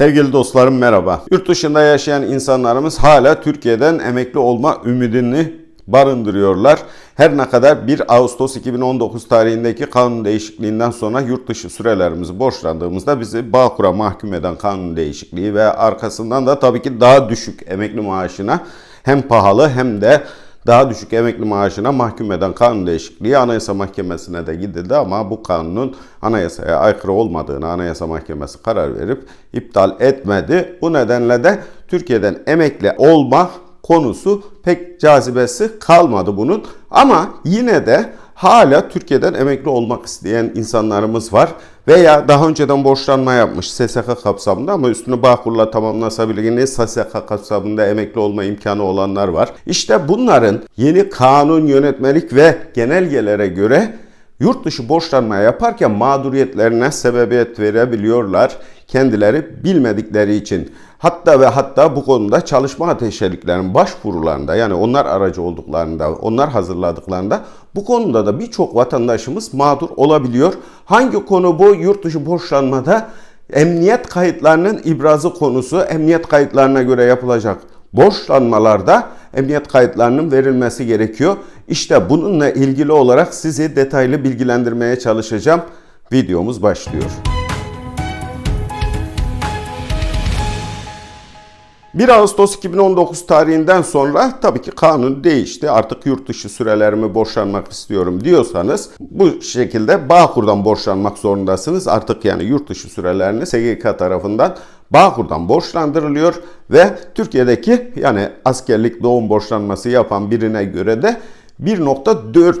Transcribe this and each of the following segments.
Sevgili dostlarım merhaba. Yurt dışında yaşayan insanlarımız hala Türkiye'den emekli olma ümidini barındırıyorlar. Her ne kadar 1 Ağustos 2019 tarihindeki kanun değişikliğinden sonra yurt dışı sürelerimizi borçlandığımızda bizi Bağkur'a mahkum eden kanun değişikliği ve arkasından da tabii ki daha düşük emekli maaşına hem pahalı hem de daha düşük emekli maaşına mahkum eden kanun değişikliği Anayasa Mahkemesi'ne de gidildi ama bu kanunun anayasaya aykırı olmadığını Anayasa Mahkemesi karar verip iptal etmedi. Bu nedenle de Türkiye'den emekli olma konusu pek cazibesi kalmadı bunun. Ama yine de hala Türkiye'den emekli olmak isteyen insanlarımız var. Veya daha önceden borçlanma yapmış SSK kapsamında ama üstünü Bağkur'la tamamlasa bile yine SSK kapsamında emekli olma imkanı olanlar var. İşte bunların yeni kanun, yönetmelik ve genelgelere göre yurt dışı borçlanma yaparken mağduriyetlerine sebebiyet verebiliyorlar kendileri bilmedikleri için. Hatta ve hatta bu konuda çalışma ateşeliklerinin başvurularında yani onlar aracı olduklarında, onlar hazırladıklarında bu konuda da birçok vatandaşımız mağdur olabiliyor. Hangi konu bu? Yurt dışı borçlanmada emniyet kayıtlarının ibrazı konusu emniyet kayıtlarına göre yapılacak borçlanmalarda emniyet kayıtlarının verilmesi gerekiyor. İşte bununla ilgili olarak sizi detaylı bilgilendirmeye çalışacağım. Videomuz başlıyor. 1 Ağustos 2019 tarihinden sonra tabii ki kanun değişti. Artık yurt dışı sürelerimi borçlanmak istiyorum diyorsanız bu şekilde Bağkur'dan borçlanmak zorundasınız. Artık yani yurt dışı sürelerini SGK tarafından Bağkur'dan borçlandırılıyor ve Türkiye'deki yani askerlik doğum borçlanması yapan birine göre de 1.4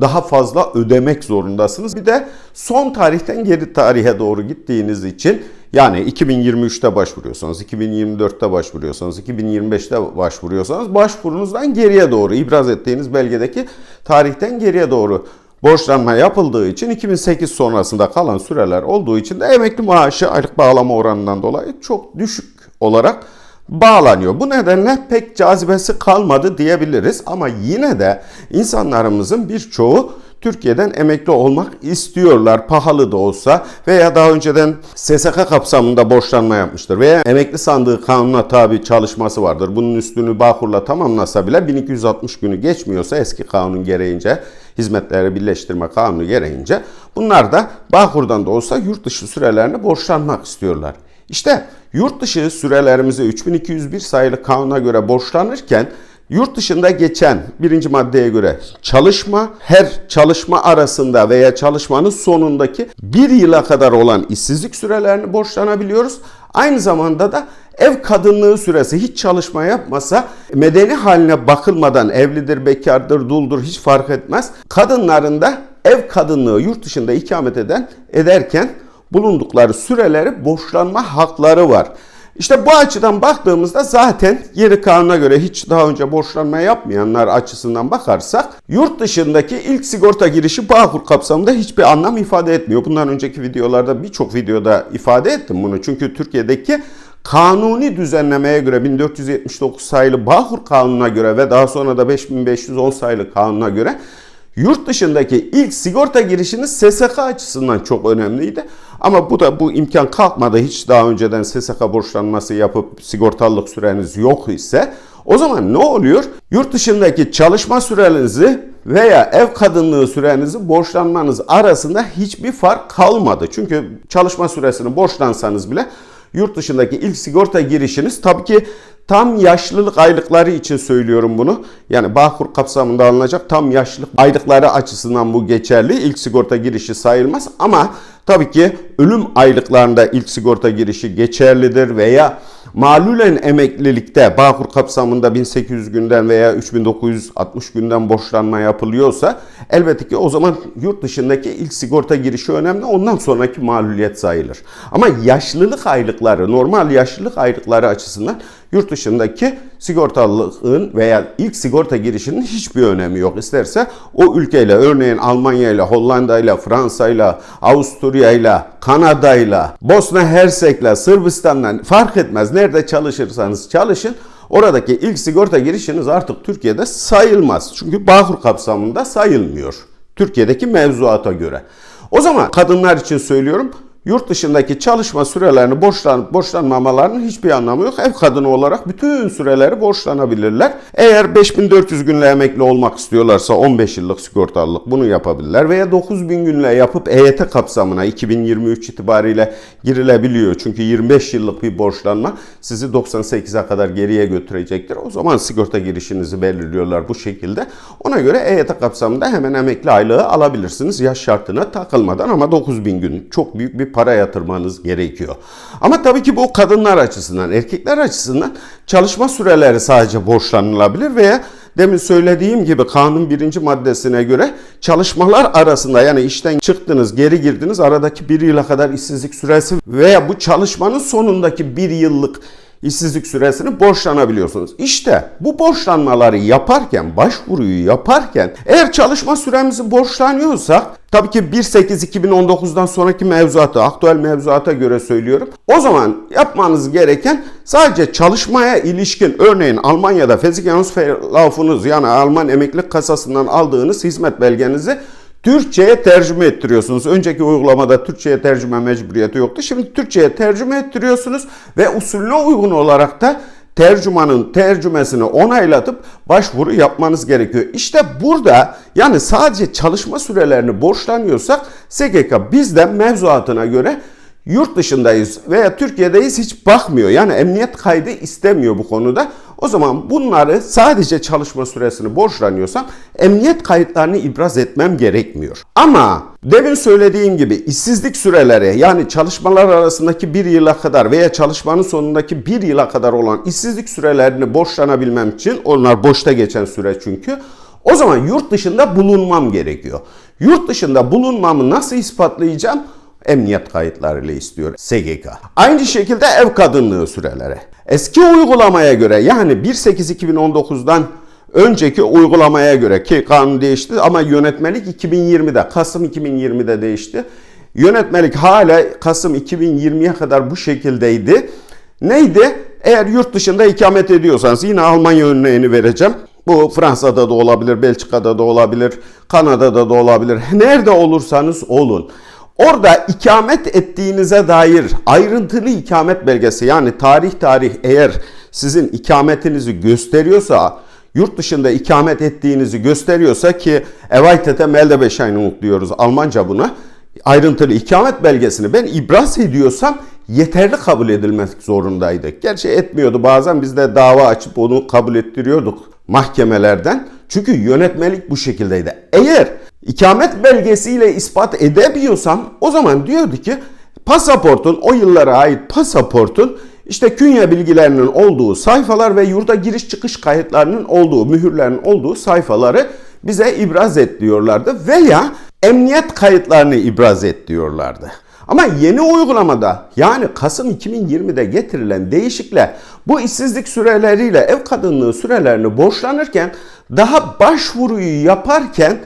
daha fazla ödemek zorundasınız. Bir de son tarihten geri tarihe doğru gittiğiniz için yani 2023'te başvuruyorsanız, 2024'te başvuruyorsanız, 2025'te başvuruyorsanız başvurunuzdan geriye doğru ibraz ettiğiniz belgedeki tarihten geriye doğru borçlanma yapıldığı için 2008 sonrasında kalan süreler olduğu için de emekli maaşı aylık bağlama oranından dolayı çok düşük olarak bağlanıyor. Bu nedenle pek cazibesi kalmadı diyebiliriz ama yine de insanlarımızın birçoğu Türkiye'den emekli olmak istiyorlar pahalı da olsa veya daha önceden SSK kapsamında borçlanma yapmıştır veya emekli sandığı kanuna tabi çalışması vardır. Bunun üstünü Bağkur'la tamamlasa bile 1260 günü geçmiyorsa eski kanun gereğince hizmetleri birleştirme kanunu gereğince bunlar da Bağkur'dan da olsa yurt dışı sürelerini borçlanmak istiyorlar. İşte yurt dışı sürelerimizi 3201 sayılı kanuna göre borçlanırken Yurt dışında geçen birinci maddeye göre çalışma her çalışma arasında veya çalışmanın sonundaki bir yıla kadar olan işsizlik sürelerini borçlanabiliyoruz. Aynı zamanda da ev kadınlığı süresi hiç çalışma yapmasa medeni haline bakılmadan evlidir, bekardır, duldur hiç fark etmez. Kadınların da ev kadınlığı yurt dışında ikamet eden ederken bulundukları süreleri borçlanma hakları var. İşte bu açıdan baktığımızda zaten yeni kanuna göre hiç daha önce borçlanma yapmayanlar açısından bakarsak yurt dışındaki ilk sigorta girişi Bağkur kapsamında hiçbir anlam ifade etmiyor. Bundan önceki videolarda birçok videoda ifade ettim bunu. Çünkü Türkiye'deki kanuni düzenlemeye göre 1479 sayılı Bağkur kanununa göre ve daha sonra da 5510 sayılı kanuna göre Yurt dışındaki ilk sigorta girişiniz SSK açısından çok önemliydi. Ama bu da bu imkan kalkmadı. Hiç daha önceden SSK borçlanması yapıp sigortalılık süreniz yok ise o zaman ne oluyor? Yurt dışındaki çalışma sürenizi veya ev kadınlığı sürenizi borçlanmanız arasında hiçbir fark kalmadı. Çünkü çalışma süresini borçlansanız bile yurt dışındaki ilk sigorta girişiniz tabii ki tam yaşlılık aylıkları için söylüyorum bunu. Yani Bağkur kapsamında alınacak tam yaşlılık aylıkları açısından bu geçerli. İlk sigorta girişi sayılmaz ama tabii ki ölüm aylıklarında ilk sigorta girişi geçerlidir veya malulen emeklilikte Bağkur kapsamında 1800 günden veya 3960 günden borçlanma yapılıyorsa elbette ki o zaman yurt dışındaki ilk sigorta girişi önemli. Ondan sonraki maluliyet sayılır. Ama yaşlılık aylıkları, normal yaşlılık aylıkları açısından yurt dışındaki sigortalılığın veya ilk sigorta girişinin hiçbir önemi yok. İsterse o ülkeyle örneğin Almanya ile, Hollanda ile, Fransa ile, Avusturya ile, Kanada ile, Bosna Hersek'le, Sırbistan'la fark etmez. Nerede çalışırsanız çalışın. Oradaki ilk sigorta girişiniz artık Türkiye'de sayılmaz. Çünkü Bağkur kapsamında sayılmıyor. Türkiye'deki mevzuata göre. O zaman kadınlar için söylüyorum yurt dışındaki çalışma sürelerini borçlan, borçlanmamalarının hiçbir anlamı yok. Ev kadını olarak bütün süreleri borçlanabilirler. Eğer 5400 günle emekli olmak istiyorlarsa 15 yıllık sigortalılık bunu yapabilirler. Veya 9000 günle yapıp EYT kapsamına 2023 itibariyle girilebiliyor. Çünkü 25 yıllık bir borçlanma sizi 98'e kadar geriye götürecektir. O zaman sigorta girişinizi belirliyorlar bu şekilde. Ona göre EYT kapsamında hemen emekli aylığı alabilirsiniz yaş şartına takılmadan ama 9000 gün çok büyük bir para yatırmanız gerekiyor. Ama tabii ki bu kadınlar açısından, erkekler açısından çalışma süreleri sadece borçlanılabilir veya Demin söylediğim gibi kanun birinci maddesine göre çalışmalar arasında yani işten çıktınız geri girdiniz aradaki bir yıla kadar işsizlik süresi veya bu çalışmanın sonundaki bir yıllık işsizlik süresini borçlanabiliyorsunuz. İşte bu borçlanmaları yaparken, başvuruyu yaparken eğer çalışma süremizi borçlanıyorsak tabii ki 1.8.2019'dan sonraki mevzuata, aktüel mevzuata göre söylüyorum. O zaman yapmanız gereken sadece çalışmaya ilişkin örneğin Almanya'da Versicherungsverlauf'unuz yani Alman emeklilik kasasından aldığınız hizmet belgenizi Türkçe'ye tercüme ettiriyorsunuz. Önceki uygulamada Türkçe'ye tercüme mecburiyeti yoktu. Şimdi Türkçe'ye tercüme ettiriyorsunuz ve usulüne uygun olarak da tercümanın tercümesini onaylatıp başvuru yapmanız gerekiyor. İşte burada yani sadece çalışma sürelerini borçlanıyorsak SGK bizden mevzuatına göre yurt dışındayız veya Türkiye'deyiz hiç bakmıyor. Yani emniyet kaydı istemiyor bu konuda. O zaman bunları sadece çalışma süresini borçlanıyorsam emniyet kayıtlarını ibraz etmem gerekmiyor. Ama demin söylediğim gibi işsizlik süreleri yani çalışmalar arasındaki bir yıla kadar veya çalışmanın sonundaki bir yıla kadar olan işsizlik sürelerini borçlanabilmem için onlar boşta geçen süre çünkü o zaman yurt dışında bulunmam gerekiyor. Yurt dışında bulunmamı nasıl ispatlayacağım? Emniyet kayıtlarıyla istiyor SGK. Aynı şekilde ev kadınlığı süreleri. Eski uygulamaya göre yani 1.8.2019'dan önceki uygulamaya göre ki kanun değişti ama yönetmelik 2020'de Kasım 2020'de değişti. Yönetmelik hala Kasım 2020'ye kadar bu şekildeydi. Neydi? Eğer yurt dışında ikamet ediyorsanız yine Almanya örneğini vereceğim. Bu Fransa'da da olabilir, Belçika'da da olabilir, Kanada'da da olabilir. Nerede olursanız olun. Orada ikamet ettiğinize dair ayrıntılı ikamet belgesi yani tarih tarih eğer sizin ikametinizi gösteriyorsa yurt dışında ikamet ettiğinizi gösteriyorsa ki Evaitete Meldebescheinigung diyoruz Almanca buna ayrıntılı ikamet belgesini ben ibraz ediyorsam yeterli kabul edilmek zorundaydı. Gerçi etmiyordu bazen biz de dava açıp onu kabul ettiriyorduk mahkemelerden. Çünkü yönetmelik bu şekildeydi. Eğer ikamet belgesiyle ispat edebiliyorsam o zaman diyordu ki pasaportun o yıllara ait pasaportun işte künye bilgilerinin olduğu sayfalar ve yurda giriş çıkış kayıtlarının olduğu, mühürlerin olduğu sayfaları bize ibraz et diyorlardı veya emniyet kayıtlarını ibraz et diyorlardı. Ama yeni uygulamada yani Kasım 2020'de getirilen değişikle bu işsizlik süreleriyle ev kadınlığı sürelerini borçlanırken daha başvuruyu yaparken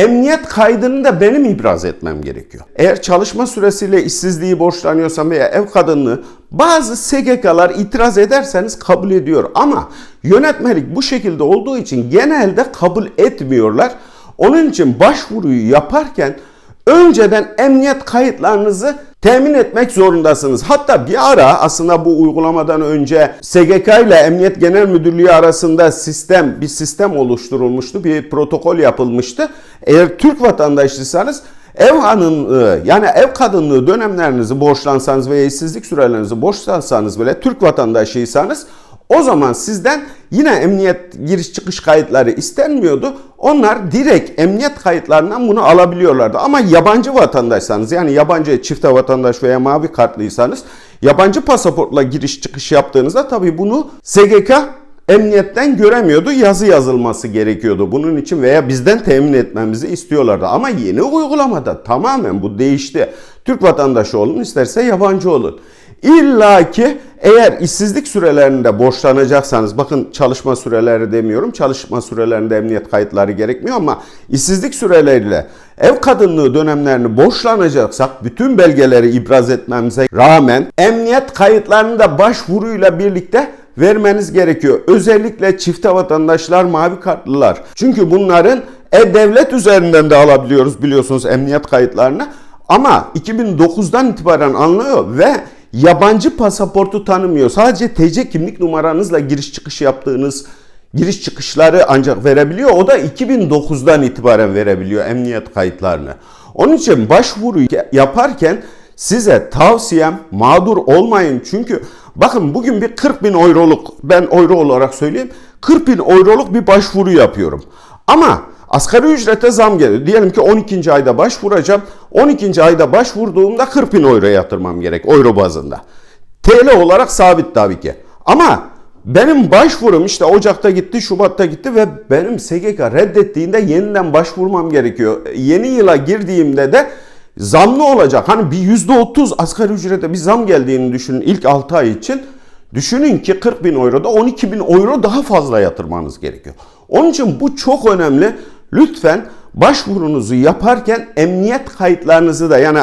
emniyet kaydını da benim ibraz etmem gerekiyor. Eğer çalışma süresiyle işsizliği borçlanıyorsam veya ev kadınlığı bazı SGK'lar itiraz ederseniz kabul ediyor ama yönetmelik bu şekilde olduğu için genelde kabul etmiyorlar. Onun için başvuruyu yaparken önceden emniyet kayıtlarınızı temin etmek zorundasınız. Hatta bir ara aslında bu uygulamadan önce SGK ile Emniyet Genel Müdürlüğü arasında sistem bir sistem oluşturulmuştu. Bir protokol yapılmıştı. Eğer Türk vatandaşıysanız ev hanımlığı yani ev kadınlığı dönemlerinizi borçlansanız veya işsizlik sürelerinizi borçlansanız bile Türk vatandaşıysanız o zaman sizden yine emniyet giriş çıkış kayıtları istenmiyordu. Onlar direkt emniyet kayıtlarından bunu alabiliyorlardı. Ama yabancı vatandaşsanız yani yabancı çifte vatandaş veya mavi kartlıysanız yabancı pasaportla giriş çıkış yaptığınızda tabii bunu SGK emniyetten göremiyordu. Yazı yazılması gerekiyordu bunun için veya bizden temin etmemizi istiyorlardı. Ama yeni uygulamada tamamen bu değişti. Türk vatandaşı olun isterse yabancı olun. İlla ki eğer işsizlik sürelerinde borçlanacaksanız bakın çalışma süreleri demiyorum. Çalışma sürelerinde emniyet kayıtları gerekmiyor ama işsizlik süreleriyle ev kadınlığı dönemlerini borçlanacaksak bütün belgeleri ibraz etmemize rağmen emniyet kayıtlarını da başvuruyla birlikte vermeniz gerekiyor. Özellikle çifte vatandaşlar, mavi kartlılar. Çünkü bunların e-devlet üzerinden de alabiliyoruz biliyorsunuz emniyet kayıtlarını. Ama 2009'dan itibaren anlıyor ve yabancı pasaportu tanımıyor. Sadece TC kimlik numaranızla giriş çıkış yaptığınız giriş çıkışları ancak verebiliyor. O da 2009'dan itibaren verebiliyor emniyet kayıtlarını. Onun için başvuru yaparken size tavsiyem mağdur olmayın. Çünkü bakın bugün bir 40 bin euroluk ben euro olarak söyleyeyim 40 bin euroluk bir başvuru yapıyorum. Ama asgari ücrete zam geliyor. Diyelim ki 12. ayda başvuracağım. 12. ayda başvurduğumda 40 bin euro yatırmam gerek euro bazında. TL olarak sabit tabii ki. Ama benim başvurum işte Ocak'ta gitti, Şubat'ta gitti ve benim SGK reddettiğinde yeniden başvurmam gerekiyor. Yeni yıla girdiğimde de zamlı olacak. Hani bir %30 asgari ücrete bir zam geldiğini düşünün ilk 6 ay için. Düşünün ki 40 bin euroda 12 bin euro daha fazla yatırmanız gerekiyor. Onun için bu çok önemli. Lütfen başvurunuzu yaparken emniyet kayıtlarınızı da yani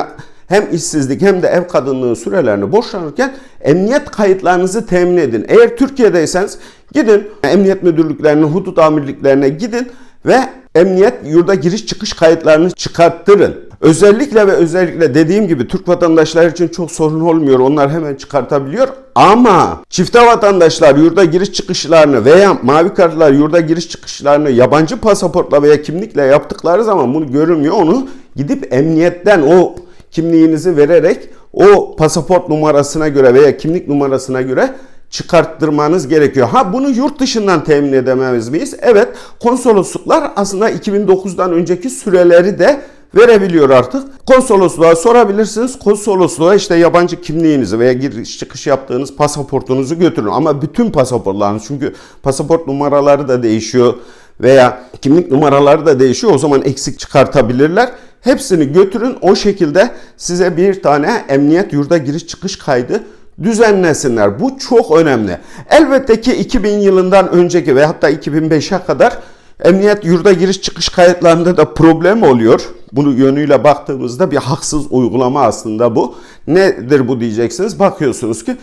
hem işsizlik hem de ev kadınlığı sürelerini boşanırken emniyet kayıtlarınızı temin edin. Eğer Türkiye'deyseniz gidin emniyet müdürlüklerine, hudut amirliklerine gidin ve emniyet yurda giriş çıkış kayıtlarını çıkarttırın. Özellikle ve özellikle dediğim gibi Türk vatandaşlar için çok sorun olmuyor. Onlar hemen çıkartabiliyor. Ama çifte vatandaşlar yurda giriş çıkışlarını veya mavi kartlar yurda giriş çıkışlarını yabancı pasaportla veya kimlikle yaptıkları zaman bunu görünmüyor. Onu gidip emniyetten o kimliğinizi vererek o pasaport numarasına göre veya kimlik numarasına göre çıkarttırmanız gerekiyor. Ha bunu yurt dışından temin edememiz miyiz? Evet konsolosluklar aslında 2009'dan önceki süreleri de verebiliyor artık. Konsolosluğa sorabilirsiniz. Konsolosluğa işte yabancı kimliğinizi veya giriş çıkış yaptığınız pasaportunuzu götürün. Ama bütün pasaportlarınız çünkü pasaport numaraları da değişiyor veya kimlik numaraları da değişiyor. O zaman eksik çıkartabilirler. Hepsini götürün o şekilde size bir tane emniyet yurda giriş çıkış kaydı düzenlesinler. Bu çok önemli. Elbette ki 2000 yılından önceki ve hatta 2005'e kadar emniyet yurda giriş çıkış kayıtlarında da problem oluyor. Bunu yönüyle baktığımızda bir haksız uygulama aslında bu. Nedir bu diyeceksiniz? Bakıyorsunuz ki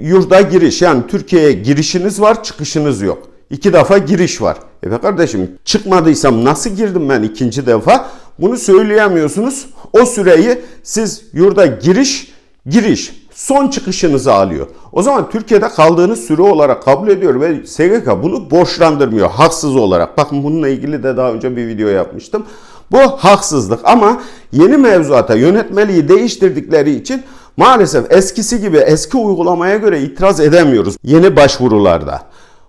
yurda giriş yani Türkiye'ye girişiniz var çıkışınız yok. İki defa giriş var. E be kardeşim çıkmadıysam nasıl girdim ben ikinci defa? Bunu söyleyemiyorsunuz. O süreyi siz yurda giriş, giriş, son çıkışınızı alıyor. O zaman Türkiye'de kaldığınız süre olarak kabul ediyor ve SGK bunu borçlandırmıyor haksız olarak. Bakın bununla ilgili de daha önce bir video yapmıştım. Bu haksızlık ama yeni mevzuata yönetmeliği değiştirdikleri için maalesef eskisi gibi eski uygulamaya göre itiraz edemiyoruz yeni başvurularda.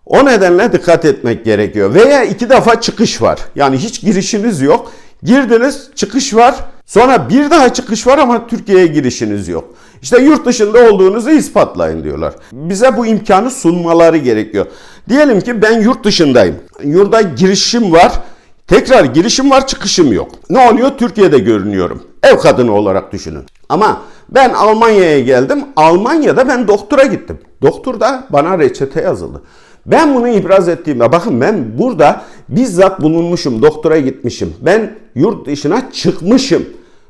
O nedenle dikkat etmek gerekiyor. Veya iki defa çıkış var. Yani hiç girişiniz yok. Girdiniz, çıkış var. Sonra bir daha çıkış var ama Türkiye'ye girişiniz yok. İşte yurt dışında olduğunuzu ispatlayın diyorlar. Bize bu imkanı sunmaları gerekiyor. Diyelim ki ben yurt dışındayım. Yurda girişim var. Tekrar girişim var, çıkışım yok. Ne oluyor? Türkiye'de görünüyorum. Ev kadını olarak düşünün. Ama ben Almanya'ya geldim. Almanya'da ben doktora gittim. Doktor da bana reçete yazıldı. Ben bunu ibraz ettiğimde bakın ben burada bizzat bulunmuşum, doktora gitmişim. Ben yurt dışına çıkmışım.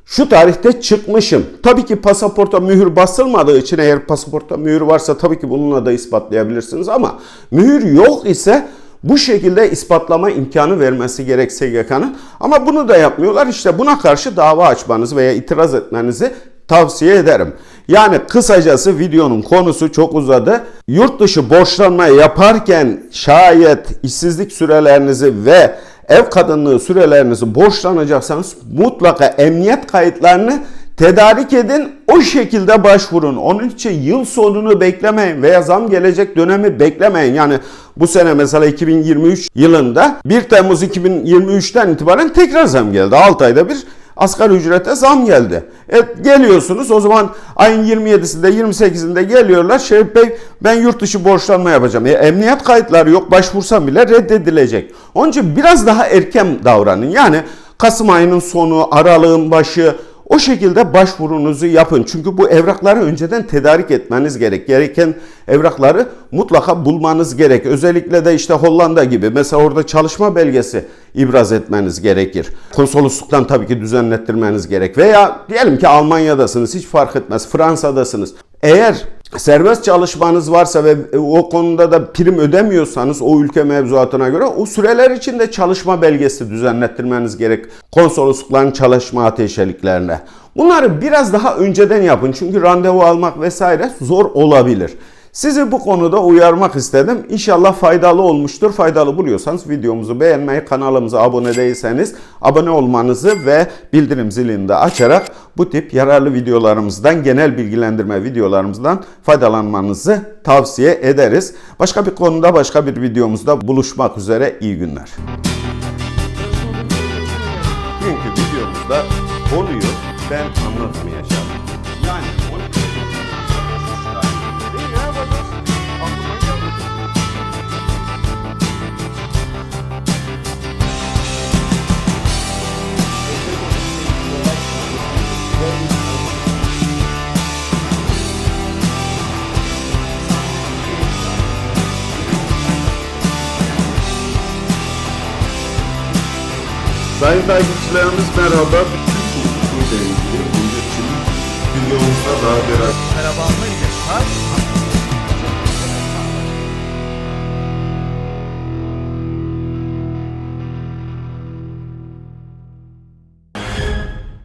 Şu tarihte çıkmışım. Tabii ki pasaporta mühür basılmadığı için eğer pasaporta mühür varsa tabii ki bununla da ispatlayabilirsiniz ama mühür yok ise bu şekilde ispatlama imkanı vermesi gerek SGK'nın. Ama bunu da yapmıyorlar. İşte buna karşı dava açmanızı veya itiraz etmenizi tavsiye ederim. Yani kısacası videonun konusu çok uzadı. Yurt dışı borçlanma yaparken şayet işsizlik sürelerinizi ve ev kadınlığı sürelerinizi borçlanacaksanız mutlaka emniyet kayıtlarını tedarik edin. O şekilde başvurun. Onun için yıl sonunu beklemeyin veya zam gelecek dönemi beklemeyin. Yani bu sene mesela 2023 yılında 1 Temmuz 2023'ten itibaren tekrar zam geldi. 6 ayda bir asgari ücrete zam geldi. E, geliyorsunuz o zaman ayın 27'sinde 28'inde geliyorlar. Şerif Bey ben yurt dışı borçlanma yapacağım. E, emniyet kayıtları yok başvursam bile reddedilecek. Onun için biraz daha erken davranın. Yani Kasım ayının sonu, aralığın başı o şekilde başvurunuzu yapın. Çünkü bu evrakları önceden tedarik etmeniz gerek. Gereken evrakları mutlaka bulmanız gerek. Özellikle de işte Hollanda gibi mesela orada çalışma belgesi ibraz etmeniz gerekir. Konsolosluktan tabii ki düzenlettirmeniz gerek. Veya diyelim ki Almanya'dasınız hiç fark etmez. Fransa'dasınız. Eğer serbest çalışmanız varsa ve o konuda da prim ödemiyorsanız o ülke mevzuatına göre o süreler içinde çalışma belgesi düzenlettirmeniz gerek konsoloslukların çalışma ateşeliklerine. Bunları biraz daha önceden yapın çünkü randevu almak vesaire zor olabilir. Sizi bu konuda uyarmak istedim. İnşallah faydalı olmuştur. Faydalı buluyorsanız videomuzu beğenmeyi, kanalımıza abone değilseniz abone olmanızı ve bildirim zilini de açarak bu tip yararlı videolarımızdan, genel bilgilendirme videolarımızdan faydalanmanızı tavsiye ederiz. Başka bir konuda, başka bir videomuzda buluşmak üzere. İyi günler. Bugünkü videomuzda konuyu ben anlatmayacağım. Sayın takipçilerimiz merhaba. Bütün konuyla ilgili bunun için videomuzda daha biraz Merhaba. Kaç?